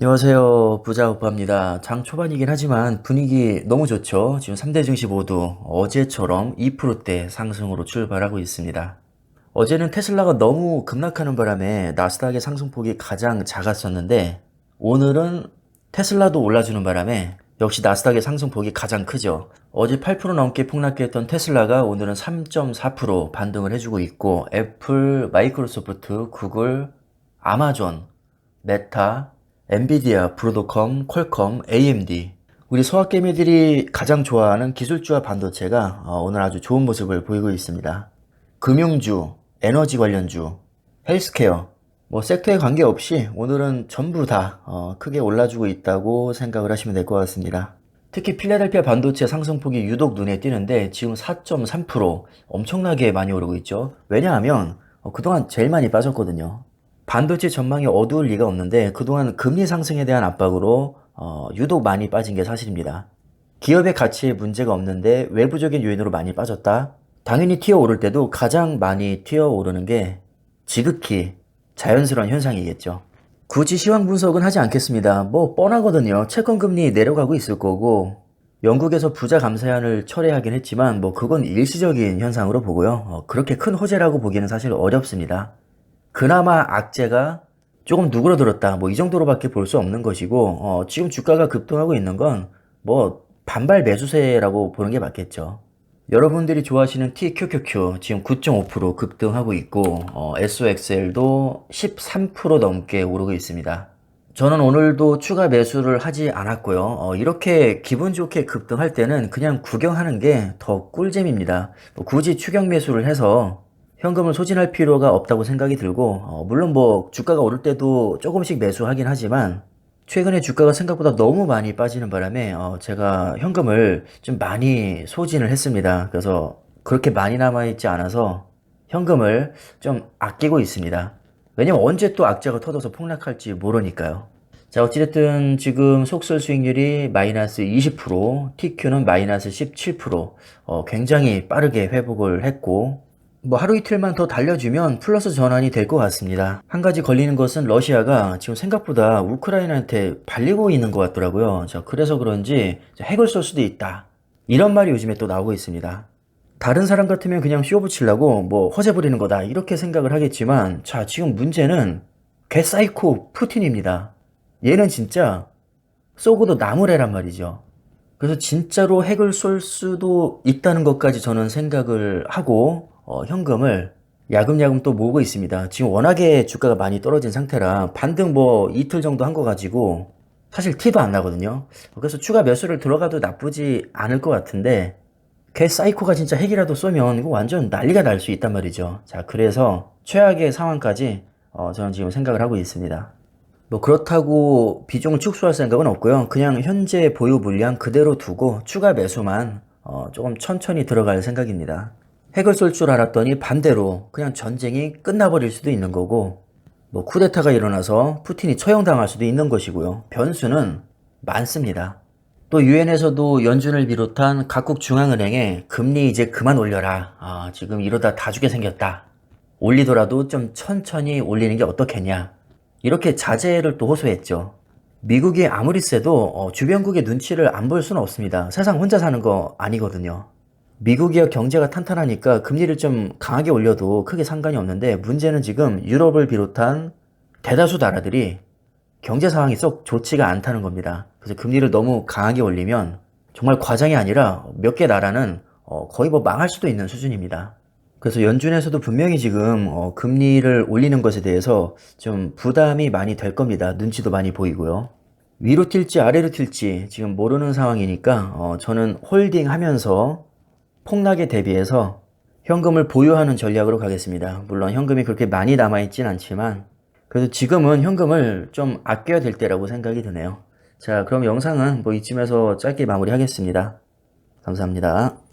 안녕하세요. 부자 오빠입니다. 장 초반이긴 하지만 분위기 너무 좋죠. 지금 3대 증시 모두 어제처럼 2%대 상승으로 출발하고 있습니다. 어제는 테슬라가 너무 급락하는 바람에 나스닥의 상승폭이 가장 작았었는데 오늘은 테슬라도 올라주는 바람에 역시 나스닥의 상승폭이 가장 크죠. 어제 8% 넘게 폭락했던 테슬라가 오늘은 3.4% 반등을 해주고 있고 애플, 마이크로소프트, 구글, 아마존, 메타, 엔비디아, 브로드컴, 퀄컴, AMD 우리 소확개미들이 가장 좋아하는 기술주와 반도체가 어, 오늘 아주 좋은 모습을 보이고 있습니다. 금융주, 에너지 관련주, 헬스케어 뭐 섹터에 관계없이 오늘은 전부 다 어, 크게 올라주고 있다고 생각을 하시면 될 것 같습니다. 특히 필라델피아 반도체 상승폭이 유독 눈에 띄는데 지금 4.3% 엄청나게 많이 오르고 있죠. 왜냐하면 어, 그동안 제일 많이 빠졌거든요. 반도체 전망이 어두울 리가 없는데 그동안 금리 상승에 대한 압박으로 어, 유독 많이 빠진 게 사실입니다. 기업의 가치에 문제가 없는데 외부적인 요인으로 많이 빠졌다. 당연히 튀어 오를 때도 가장 많이 튀어 오르는 게 지극히 자연스러운 현상이겠죠. 굳이 시황 분석은 하지 않겠습니다. 뭐 뻔하거든요. 채권 금리 내려가고 있을 거고 영국에서 부자 감사안을 철회하긴 했지만 뭐 그건 일시적인 현상으로 보고요. 어, 그렇게 큰 호재라고 보기는 사실 어렵습니다. 그나마 악재가 조금 누그러들었다. 뭐 이 정도로밖에 볼 수 없는 것이고 어, 지금 주가가 급등하고 있는 건 뭐 반발 매수세라고 보는 게 맞겠죠. 여러분들이 좋아하시는 TQQQ 지금 9.5% 급등하고 있고 어, SOXL도 13% 넘게 오르고 있습니다. 저는 오늘도 추가 매수를 하지 않았고요. 어, 이렇게 기분 좋게 급등할 때는 그냥 구경하는 게 더 꿀잼입니다. 뭐 굳이 추격 매수를 해서 현금을 소진할 필요가 없다고 생각이 들고 어, 물론 뭐 주가가 오를 때도 조금씩 매수하긴 하지만 최근에 주가가 생각보다 너무 많이 빠지는 바람에 어, 제가 현금을 좀 많이 소진을 했습니다. 그래서 그렇게 많이 남아있지 않아서 현금을 좀 아끼고 있습니다. 왜냐면 언제 또 악재가 터져서 폭락할지 모르니까요. 자, 어찌됐든 지금 속설 수익률이 마이너스 20%, TQ는 마이너스 17%, 어, 굉장히 빠르게 회복을 했고, 뭐 하루 이틀만 더 달려주면 플러스 전환이 될 것 같습니다. 한 가지 걸리는 것은 러시아가 지금 생각보다 우크라이나한테 발리고 있는 것 같더라고요. 자, 그래서 그런지 핵을 쏠 수도 있다. 이런 말이 요즘에 또 나오고 있습니다. 다른 사람 같으면 그냥 쇼 붙이려고 뭐 허세 부리는 거다 이렇게 생각을 하겠지만 자 지금 문제는 개사이코 푸틴입니다. 얘는 진짜 쏘고도 나무래란 말이죠. 그래서 진짜로 핵을 쏠 수도 있다는 것까지 저는 생각을 하고 어, 현금을 야금야금 또 모으고 있습니다. 지금 워낙에 주가가 많이 떨어진 상태라 반등 뭐 이틀 정도 한 거 가지고 사실 티도 안 나거든요. 그래서 추가 매수를 들어가도 나쁘지 않을 것 같은데 걔 사이코가 진짜 핵이라도 쏘면 이거 완전 난리가 날 수 있단 말이죠. 자, 그래서 최악의 상황까지 어, 저는 지금 생각을 하고 있습니다. 뭐 그렇다고 비중을 축소할 생각은 없고요. 그냥 현재 보유 물량 그대로 두고 추가 매수만 어, 조금 천천히 들어갈 생각입니다. 핵을 쏠 줄 알았더니 반대로 그냥 전쟁이 끝나버릴 수도 있는 거고 뭐 쿠데타가 일어나서 푸틴이 처형당할 수도 있는 것이고요. 변수는 많습니다. 또 유엔에서도 연준을 비롯한 각국 중앙은행에 금리 이제 그만 올려라. 아, 지금 이러다 다 주게 생겼다. 올리더라도 좀 천천히 올리는 게 어떻겠냐. 이렇게 자제를 또 호소했죠. 미국이 아무리 세도 어, 주변국의 눈치를 안 볼 수는 없습니다. 세상 혼자 사는 거 아니거든요. 미국이 경제가 탄탄하니까 금리를 좀 강하게 올려도 크게 상관이 없는데 문제는 지금 유럽을 비롯한 대다수 나라들이 경제 상황이 썩 좋지가 않다는 겁니다. 그래서 금리를 너무 강하게 올리면 정말 과장이 아니라 몇 개 나라는 어, 거의 뭐 망할 수도 있는 수준입니다. 그래서 연준에서도 분명히 지금 어, 금리를 올리는 것에 대해서 좀 부담이 많이 될 겁니다. 눈치도 많이 보이고요. 위로 튈지 아래로 튈지 지금 모르는 상황이니까 어, 저는 홀딩 하면서 폭락에 대비해서 현금을 보유하는 전략으로 가겠습니다. 물론 현금이 그렇게 많이 남아있진 않지만 그래도 지금은 현금을 좀 아껴야 될 때라고 생각이 드네요. 자, 그럼 영상은 뭐 이쯤에서 짧게 마무리하겠습니다. 감사합니다.